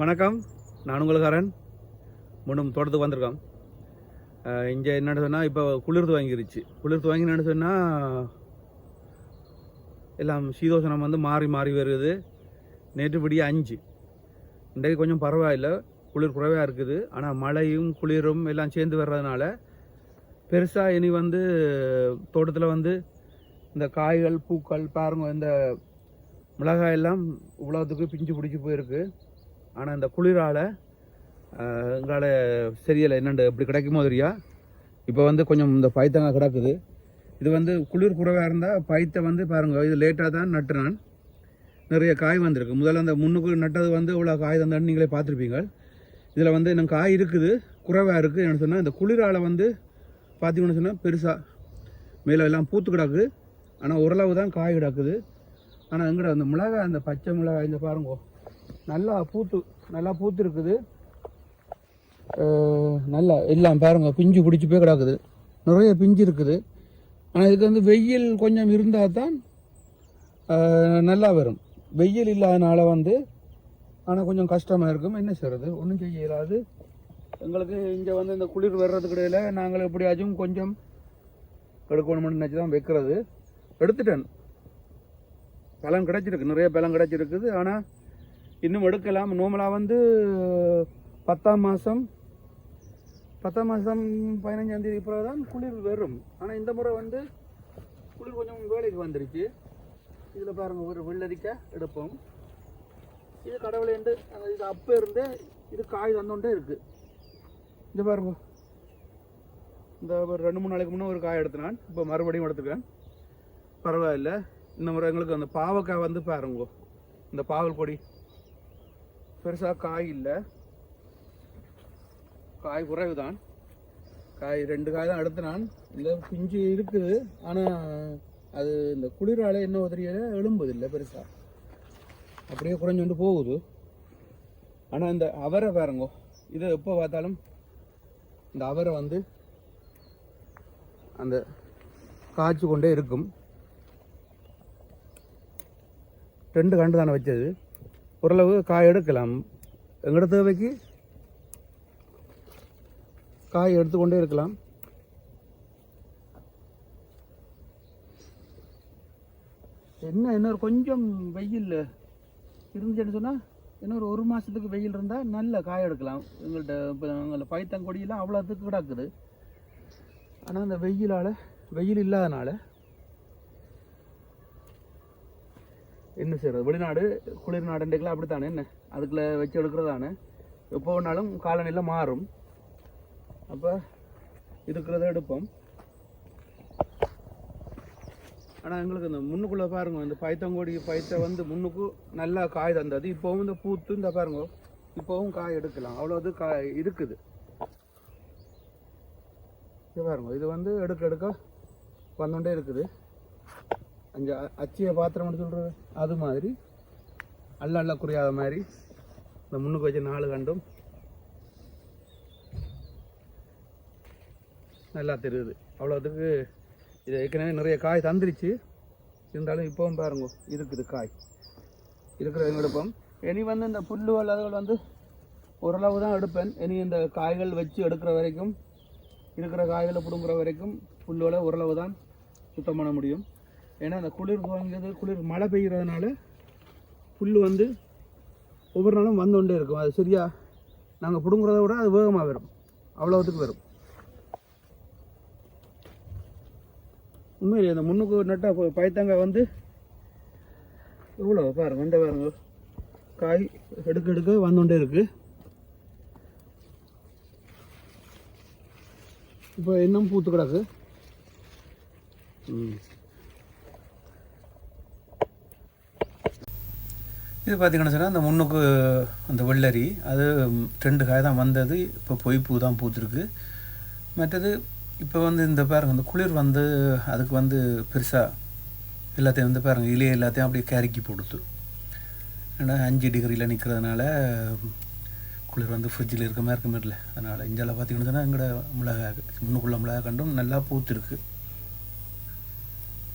வணக்கம். நான் உங்களுக்காரன். முன்னும் தோட்டத்துக்கு வந்திருக்கோம். இங்கே என்னென்னு சொன்னால் இப்போ குளிர் துவங்கிருச்சு குளிர் துவங்கினு சொன்னால் எல்லாம் சீதோஷணம் வந்து மாறி மாறி வருது. நேற்று விடிய அஞ்சு. இன்றைக்கு கொஞ்சம் பரவாயில்லை. குளிர் குறைவாக இருக்குது. ஆனால் மழையும் குளிரும் எல்லாம் சேர்ந்து வர்றதுனால பெருசாக இனி வந்து தோட்டத்தில் வந்து இந்த காய்கள் பூக்கள் பாருங்கள் இந்த மிளகாய் எல்லாம் உலகத்துக்கு பிஞ்சு பிடிச்சி போயிருக்கு. ஆனால் இந்த குளிரால் எங்களால் சரியில்லை என்னண்டு இப்படி கிடைக்குமோ தெரியா? இப்போ வந்து கொஞ்சம் இந்த பைத்தங்காய் கிடக்குது. இது வந்து குளிர் குறைவாக இருந்தால் பைத்தை வந்து பாருங்கள் இது லேட்டாக தான் நட்டுனான். நிறைய காய் வந்திருக்கு. முதல்ல அந்த முன்னுக்கு நட்டது வந்து இவ்வளோ காய் தந்தான்னு நீங்களே பார்த்துருப்பீங்க. இதில் வந்து இன்னும் காய் இருக்குது குறைவாக இருக்குது என்ன சொன்னால் இந்த குளிரால் வந்து பார்த்தீங்கன்னு சொன்னால் பெருசாக மேலே எல்லாம் பூத்து கிடக்கு. ஆனால் ஓரளவு தான் காய் கிடக்குது. ஆனால் எங்கட அந்த மிளகாய் அந்த பச்சை மிளகாய் இந்த பாருங்கோ நல்லா பூத்து நல்லா பூத்து இருக்குது நல்லா எல்லாம் பாருங்கள் பிஞ்சு பிடிச்சி போய் கிடக்குது. நிறைய பிஞ்சு இருக்குது. ஆனால் இதுக்கு வந்து வெயில் கொஞ்சம் இருந்தால் தான் நல்லா வரும். வெயில் இல்லாதனால வந்து ஆனால் கொஞ்சம் கஷ்டமாக இருக்கும். என்ன செய்கிறது ஒன்றும் செய்ய இயலாது. எங்களுக்கு இங்கே வந்து இந்த குளிர் வர்றதுக்கு இடையில நாங்கள் எப்படியாச்சும் கொஞ்சம் எடுக்கணும்னு நினச்சி தான் வைக்கிறது. எடுத்துட்டேன். பலன் கிடச்சிருக்கு. நிறைய பலன் கிடைச்சிருக்குது. ஆனால் இன்னும் எடுக்கலாம். நோமலாக வந்து பத்தாம் மாதம் பத்தாம் மாதம் பதினஞ்சாம் தேதி பிறகு தான் குளிர் வரும். ஆனால் இந்த முறை வந்து குளிர் கொஞ்சம் வேலைக்கு வந்துருச்சு. இதில் பாருங்கள் ஒரு வெள்ளரிக்க எடுப்போம். இது கடவுளேண்டு இது அப்போ இருந்தே இது காய் தந்தோண்டே இருக்குது இந்த பாருங்க. இந்த ஒரு ரெண்டு மூணு நாளைக்கு முன்னே ஒரு காய் எடுத்தினான். இப்போ மறுபடியும் எடுத்துக்கேன் பரவாயில்ல. இந்த முறை எங்களுக்கு அந்த பாவக்காய் வந்து பாருங்க. இந்த பாவல் கொடி பெருசாக காய் இல்லை. காய் குறைவு தான் காய் ரெண்டு காய் தான் எடுத்தினான் இந்த பிஞ்சு இருக்குது. ஆனால் அது இந்த குளிரால் என்ன தெரியல எழும்புதில்லை பெருசாக அப்படியே குறைஞ்சு போகுது. ஆனால் இந்த அவரை பாருங்க. இதை எப்போ பார்த்தாலும் இந்த அவரை வந்து அந்த காய்ச்சி கொண்டே இருக்கும். ரெண்டு கண்டு தானே வச்சது. ஓரளவு காய் எடுக்கலாம். எங்களோட தேவைக்கு காய் எடுத்துக்கொண்டே இருக்கலாம். என்ன இன்னொரு கொஞ்சம் வெயில் இருந்துச்சுன்னு சொன்னால் இன்னொரு ஒரு மாதத்துக்கு வெயில் இருந்தால் நல்ல காய் எடுக்கலாம். எங்கள்கிட்ட இப்போ எங்களை பைத்தங்கொடியெல்லாம் அவ்வளோத்துக்கு கிடக்குது. ஆனால் அந்த வெயிலால் வெயில் இல்லாதனால என்ன செய்கிறது வெளிநாடு குளிர் நாடுன்றதுக்குலாம் அப்படித்தானே? என்ன? அதுக்குள்ள வச்சு எடுக்கிறதானே? எப்போ வேணாலும் காலநிலை மாறும். அப்போ இருக்கிறத எடுப்போம். ஆனால் எங்களுக்கு இந்த முன்னுக்குள்ளே பாருங்க இந்த பைத்தங்கோடி பைத்த வந்து முன்னுக்கு நல்லா காய் தந்தது. இப்போவும் இந்த பூத்து இந்த பாருங்க இப்போவும் காய் எடுக்கலாம். அவ்வளோது காய் இருக்குது. இது பாருங்க இது வந்து எடுக்க எடுக்க வந்துட்டே இருக்குது. அந்த அச்சிய பாத்திரம்னு சொல்கிறது அது மாதிரி. அல்ல அல்ல குறையாத மாதிரி. இந்த முன்னுக்கு வச்ச நாலு கண்டும் நல்லா தெரியுது. அவ்வளோத்துக்கு இது ஏற்கனவே நிறைய காய் தந்துருச்சு. இருந்தாலும் இப்போவும் பாருங்க இருக்குது காய். இருக்கிற எடுப்போம். இனி வந்து இந்த புல்லு அதுகள் வந்து ஓரளவு தான் எடுப்பேன். இனி இந்த காய்கள் வச்சு எடுக்கிற வரைக்கும் இருக்கிற காய்களை பிடுங்குற வரைக்கும் புல்லோட ஓரளவு தான் சுத்தம் பண்ண முடியும். ஏன்னா அந்த குளிர் துவங்கியது குளிர் மழை பெய்கிறதுனால புல் வந்து ஒவ்வொரு நாளும் வந்து கொண்டே இருக்கும். அது சரியா நாங்கள் பிடுங்குறத விட அது வேகமாக வரும். அவ்வளோத்துக்கு வரும். உண்மையிலே இந்த முன்னுக்கு நட்டால் பயத்தங்காய் வந்து எவ்வளோ பாருங்க இந்த பாருங்க. காய் எடுக்க எடுக்க வந்துகிட்டே இருக்குது இப்போ இன்னும் பூத்து கிடக்கு. ம். இது பார்த்திங்கன்னு சொன்னால் அந்த முன்னுக்கு அந்த வெள்ளரி அது ம், ரெண்டு காய் தான் வந்தது. இப்போ பொய் பூ தான் பூத்துருக்கு. மற்றது இப்போ வந்து இந்த பாருங்கள் இந்த குளிர் வந்து அதுக்கு வந்து பெருசாக எல்லாத்தையும் வந்து பாருங்கள் இலையை எல்லாத்தையும் அப்படியே கருக்கி போடுது. ஏன்னா அஞ்சு டிகிரியில் நிற்கிறதுனால குளிர் வந்து ஃப்ரிட்ஜில் இருக்க மாதிரி இருக்க மாதிரி இல்லை அதனால் இந்தியாவில் பார்த்தீங்கன்னா சொன்னால் எங்களோட மிளகாய் முன்னுக்குள்ள மிளகாய் கண்டும் நல்லா பூத்துருக்கு.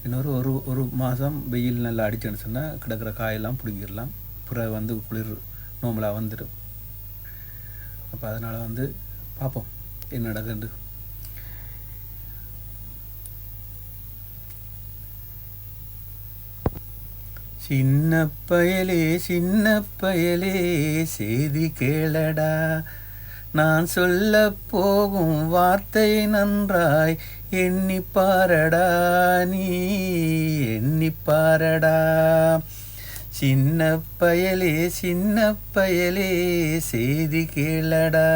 இன்னொரு ஒரு ஒரு மாதம் வெயில் நல்லா அடிச்சுன்னு சொன்னால் கிடக்கிற காயெல்லாம் பிடுங்கிடலாம். புற வந்து குளிர் நோம்பலாக வந்துடும். அப்போ அதனால் வந்து பார்ப்போம் என்ன நடக்குது சின்ன பயலே சின்ன பயலே செய்தி கேளடா. நான் சொல்ல போகும் வார்த்தை நன்றாய் எண்ணி பாரடா நீ எண்ணி பாரடா. சின்ன பயலே சின்ன பயலே செய்தி கேளடா.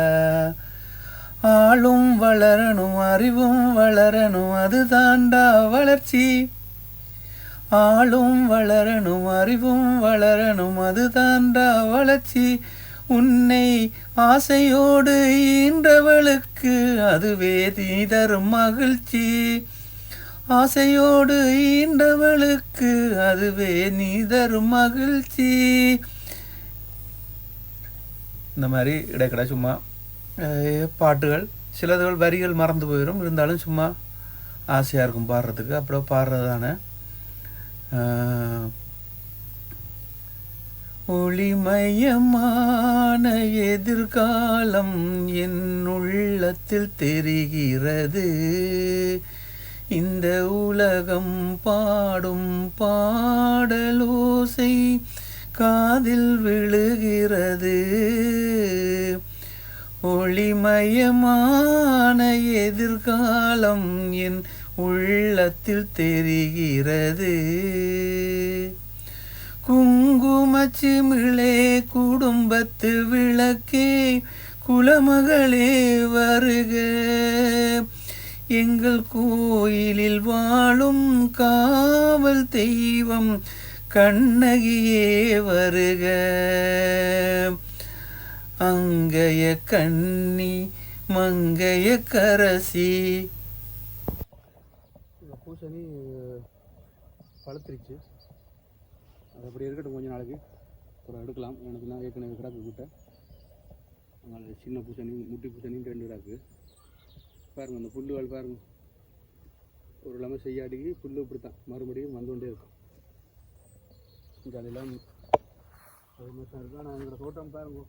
ஆளும் வளரணும் அறிவும் வளரணும் அதுதாண்டா வளர்ச்சி. ஆளும் வளரணும் அறிவும் வளரணும் அதுதாண்டா வளர்ச்சி. உன்னை ஆசையோடு ஈன்றவளுக்கு அதுவே நீ தரும் மகிழ்ச்சி. ஆசையோடு ஈன்றவளுக்கு அதுவே நீ தரும் மகிழ்ச்சி. இந்த மாதிரி இடைக்கடை சும்மா பாட்டுகள் சிலதுகள் வரிகள் மறந்து போயிடும் இருந்தாலும் சும்மா ஆசையாக இருக்கும் பாடுறதுக்கு. அப்புறம் பாடுறதான ஒளிமயமான எதிர்காலம் என் உள்ளத்தில் தெரிகிறது. இந்த உலகம் பாடும் பாடலோசை காதில் விழுகிறது. ஒளிமயமான எதிர்காலம் என் உள்ளத்தில் தெரிகிறது. குங்குமச்சிமிழே குடும்பத்து விளக்கே குலமகளே வருக. எங்கள் கோயிலில் வாழும் காவல் தெய்வம் கண்ணகியே வருக. அங்கைய கண்ணி மங்கைய கரசி. பூசணி பழுத்துருச்சு. அது அப்படி இருக்கட்டும் கொஞ்சம் நாளைக்கு. அப்புறம் எடுக்கலாம். எனக்கு நான் ஏற்கனவே கிடக்கு கிட்ட. அதனால் சின்ன பூசணி முட்டி பூசணியும் ரெண்டு கிடக்கு. பாருங்கள் அந்த புல்லுகள் பாருங்கள் ஒரு இல்லாமல் செய்யாடிக்கு புல் இப்படி தான் மறுபடியும் வந்து கொண்டே இருக்கும். ஜாலியெல்லாம் அது மாதிரி தான் ஆனால் எங்களோட தோட்டம் பாருங்க.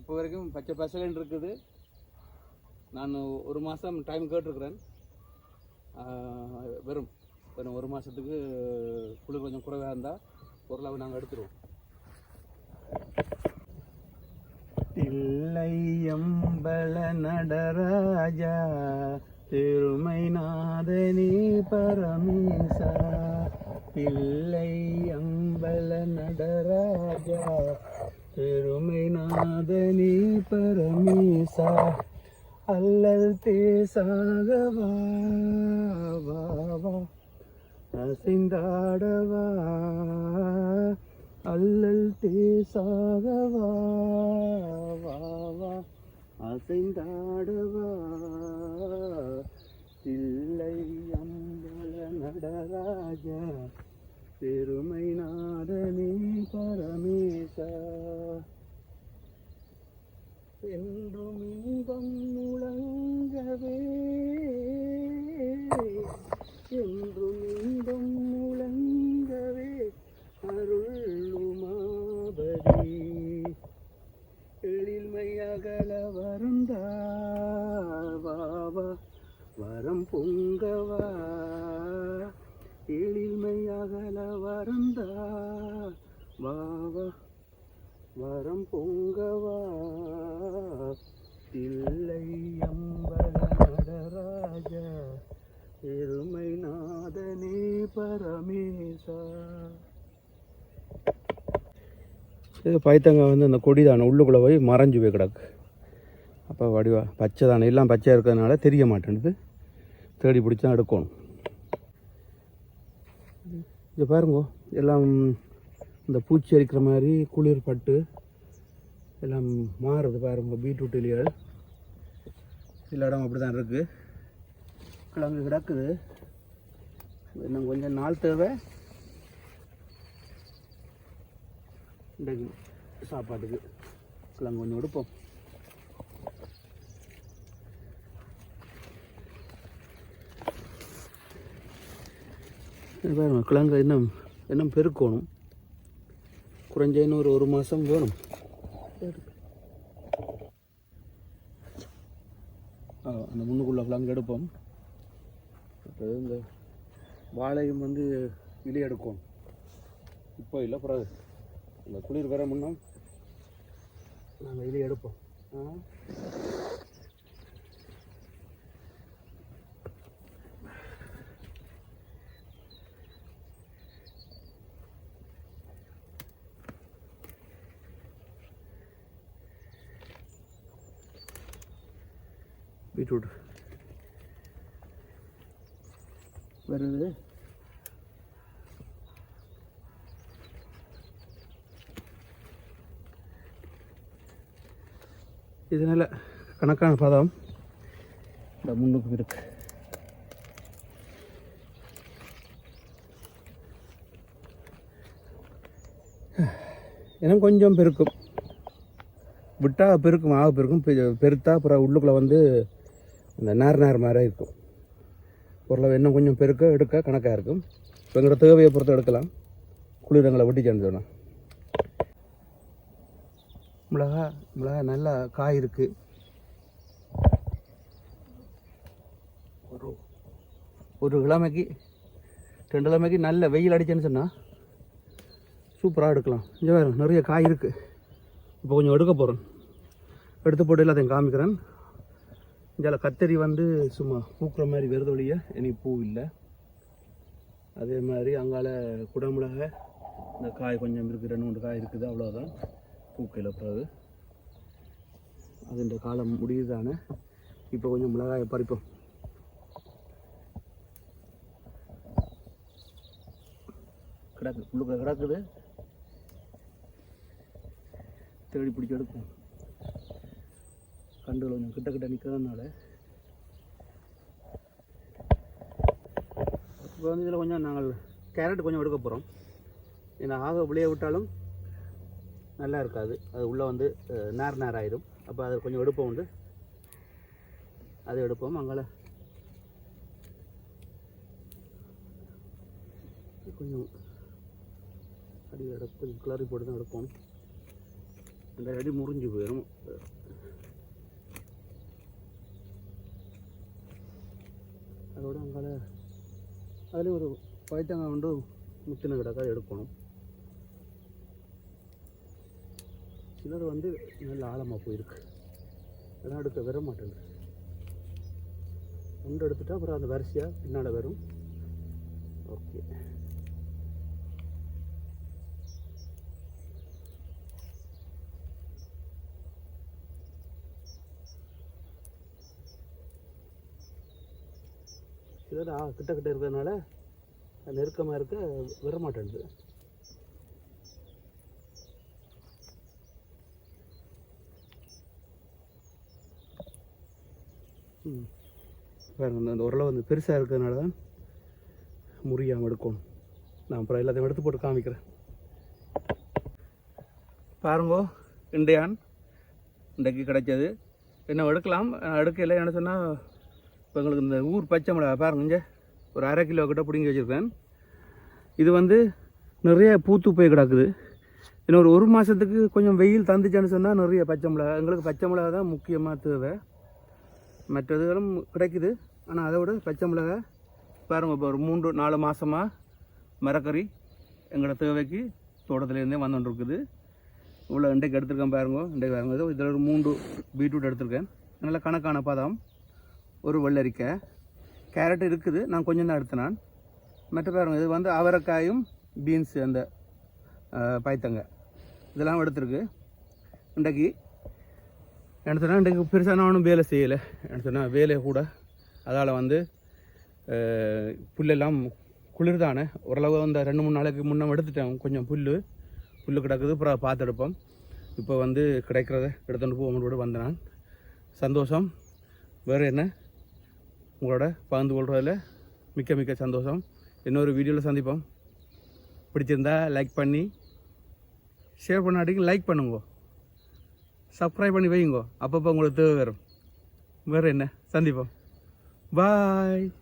இப்போ வரைக்கும் பச்சை பசலன் இருக்குது. நான் ஒரு மாதம் டைம் கேட்டிருக்கிறேன். வெறும் கொஞ்சம் ஒரு மாதத்துக்கு குளிர் கொஞ்சம் குறைவாக இருந்தால் பொருளாக நாங்கள் எடுத்துருவோம். தில்லையம்பல நடராஜா திருமை நாதனே பரமேசா. பிள்ளை அம்பல நடராஜா திருமை நாதனே பரமேசா. அல்லல் தேசாகவா வா. அசைந்தாடவா? அல்லல் தேசாகவா? வா அசைந்தாடவா? இல்லை அம்பல நடராஜ பெருமை நாதனே பரமேசா. என்றும் இன்பம் முழங்கவே என்று இன்பம் முழங்கவே அருளுமாபதி எழில்மையகல வருந்தா வாவா கரம் பொங்கவா? எழில்மையகல வரந்தா? வாவா வரம் பொங்கவா? இல்லை அம்பல நடராஜா எருமை நாதனே பரமேசா. இது பைத்தங்க வந்து அந்த கொடி தானே உள்ளுக்குள்ளே போய் மறைஞ்சு போய் கிடக்கு. அப்போ வடிவா பச்சை தானே எல்லாம் பச்சையாக இருக்கிறதுனால தெரிய மாட்டேன்து தேடி பிடிச்சி தான் எடுக்கணும். இதை பாருங்க எல்லாம் இந்த பூச்சி அரிக்கிற மாதிரி குளிர் பட்டு எல்லாம் மாறுது பாருங்க பீட்ரூட் இலைகள். சில இடம் அப்படி தான் இருக்குது கிழங்கு கிடக்குது. இன்னும் கொஞ்சம் நாள் தேவை. இன்றைக்கு சாப்பாட்டுக்கு கிழங்கு கொஞ்சம் எடுப்போம். இது கிழங்கு இன்னும் இன்னும் பெருக்கணும். குறைஞ்ச இன்னொரு ஒரு ஒரு மாதம் வேணும். ஆ, அந்த முன்னுக்குள்ள கிழங்கு எடுப்போம். இப்போ இந்த வாழையும் வந்து இலி எடுக்கும். இப்போ இல்லை பிறகு. இந்த குளிர் வர முன்னும் நாங்கள் இலி எடுப்போம். பீட்ரூட். வருது. இதனால் கணக்கான பதம். இந்த முன்னுக்கு இருக்கு இன்னும் கொஞ்சம் பெருக்கும். விட்டால் பெருக்கும் ஆக பெருக்கும். பெ- பெருத்தா அப்புறம் உள்ளுக்குள்ளே வந்து இந்த நேர் நேர் மாதிரி இருக்கும். பொருளை இன்னும் கொஞ்சம் பெருக்க எடுக்க கணக்காக இருக்கும். இப்போ எங்களோட தேவையை பொறுத்து எடுக்கலாம். குளிரங்களை வெட்டி சேர்ந்துடணும் மிளகா மிளகா நல்லா காய் இருக்குது ஒரு ஒரு கிழமைக்கு ரெண்டு கிழமைக்கு நல்ல வெயில் அடிச்சேன்னு சொன்னால் சூப்பராக எடுக்கலாம். இங்கே வேறு நிறைய காய் இருக்குது இப்போ கொஞ்சம் எடுக்க போகிறேன் எடுத்து போட்டு எல்லாத்தையும் காமிக்கிறேன். இதில் கத்தரி வந்து சும்மா பூக்கிற மாதிரி வருது இனி பூ இல்லை. அதே மாதிரி அங்கால குடமிளகை இந்த காய் கொஞ்சம் இருக்குது ரெண்டு மூணு காய் இருக்குது அவ்வளோதான் பூக்கையில் பிறகு அதுன்ற காலம் முடியுதானே? இப்போ கொஞ்சம் மிளகாயை பறிப்போம். கிடக்கு உள்ளுக்க கிடக்குது. தேடி பிடிச்சி எடுப்போம். கண்டுகள் கொஞ்சம் கிட்ட கிட்ட நிற்கிறதுனால இப்போ வந்து இதில் கொஞ்சம் நாங்கள் கேரட் கொஞ்சம் எடுக்க போகிறோம் ஏன்னா ஆக விளைய விட்டாலும் நல்லா இருக்காது. அது உள்ளே வந்து நேர் நேர் ஆயிடும் அப்போ அதை கொஞ்சம் எடுப்போம் உண்டு அதை எடுப்போம். அங்கே கொஞ்சம் அடி எடுப்போம் கிளறி போட்டு தான் எடுப்போம். அந்த அடி முறிஞ்சு போயிடும் அதனால் அதுலேயும் ஒரு பைத்தங்காய் வந்து முத்தின கிடக்காது எடுக்கணும் சிலர் வந்து நல்ல ஆழமாக போயிருக்கு அதெல்லாம் எடுக்க வர மாட்டேங்குது ஒன்று எடுத்துட்டா அப்புறம் அந்த வரிசையாக பின்னால் வரும் ஓகே சிலர் கிட்ட கிட்ட இருக்கிறதுனால நெருக்கமாக இருக்க வர ம். பாருங்க அந்த ஓரளவு உருளை வந்து பெருசாக இருக்கிறதுனால தான் முறியாமல் எடுக்கணும் நான் அப்புறம் எல்லாத்தையும் எடுத்து போட்டு காமிக்கிறேன். பாருங்கோ இண்டியான் இன்றைக்கு கிடைச்சது. என்ன எடுக்கலாம். எடுக்கலை எடுக்கல. என்ன சொன்னால் இப்போ எங்களுக்கு இந்த ஊர் பச்சை மிளகா பாருங்க இங்கே. ஒரு அரை கிலோ கிட்ட பிடிங்கி வச்சுருக்கேன். இது வந்து நிறைய பூத்து போய் கிடக்குது. இன்னொரு ஒரு மாதத்துக்கு கொஞ்சம் வெயில் தந்துச்சுன்னு சொன்னால் நிறைய பச்சை மிளகா எங்களுக்கு பச்சை மிளகா தான் முக்கியமாக தேவை. மற்றதுகளும் கிடைக்குது. ஆனால் அதை விட பச்சை மிளகா பாருங்கள் இப்போ ஒரு மூன்று நாலு மாதமாக மரக்கறி எங்களோட தேவைக்கு தோட்டத்துலேருந்தே வந்துட்டுருக்குது இவ்வளோ இன்றைக்கு எடுத்திருக்கேன் பாருங்க இன்றைக்கு பாருங்க. இதில் ஒரு மூன்று பீட்ரூட் எடுத்திருக்கேன். நல்ல கணக்கான பதம். ஒரு வெள்ளரிக்காய். கேரட் இருக்குது. நான் கொஞ்சம் தான் எடுத்தேன் நான். மற்ற பாருங்கள் இது வந்து அவரைக்காயும் பீன்ஸு அந்த பாய்த்தங்க. இதெல்லாம் எடுத்துருக்கு. இன்றைக்கு என்ன சொன்னால் இன்றைக்கு பெருசாக நானும் வேலை செய்யலை. என்ன சொன்னால் வேலை கூட அதால் வந்து புல்லெல்லாம் குளிர் தானே ஓரளவு அந்த ரெண்டு மூணு நாளைக்கு முன்னே எடுத்துட்டேன். கொஞ்சம் புல் புல் கிடக்குது. அப்புறம் பார்த்து எடுப்போம். இப்போ வந்து கிடைக்கிறத எடுத்துகிட்டு போகும்போது வந்தேன் நான். சந்தோஷம். வேறு என்ன? உங்களோட பகிர்ந்து கொள்வதில் மிக்க மிக்க சந்தோஷம். இன்னொரு வீடியோவில் சந்திப்போம். பிடிச்சிருந்தா லைக் பண்ணி ஷேர் பண்ணாட்டிங்க லைக் பண்ணுங்க. சப்ஸ்கிரைப் பண்ணி வைங்க அப்பப்போ உங்களுக்கு தேவை வரும். வேறு என்ன? சந்திப்போம். பாய்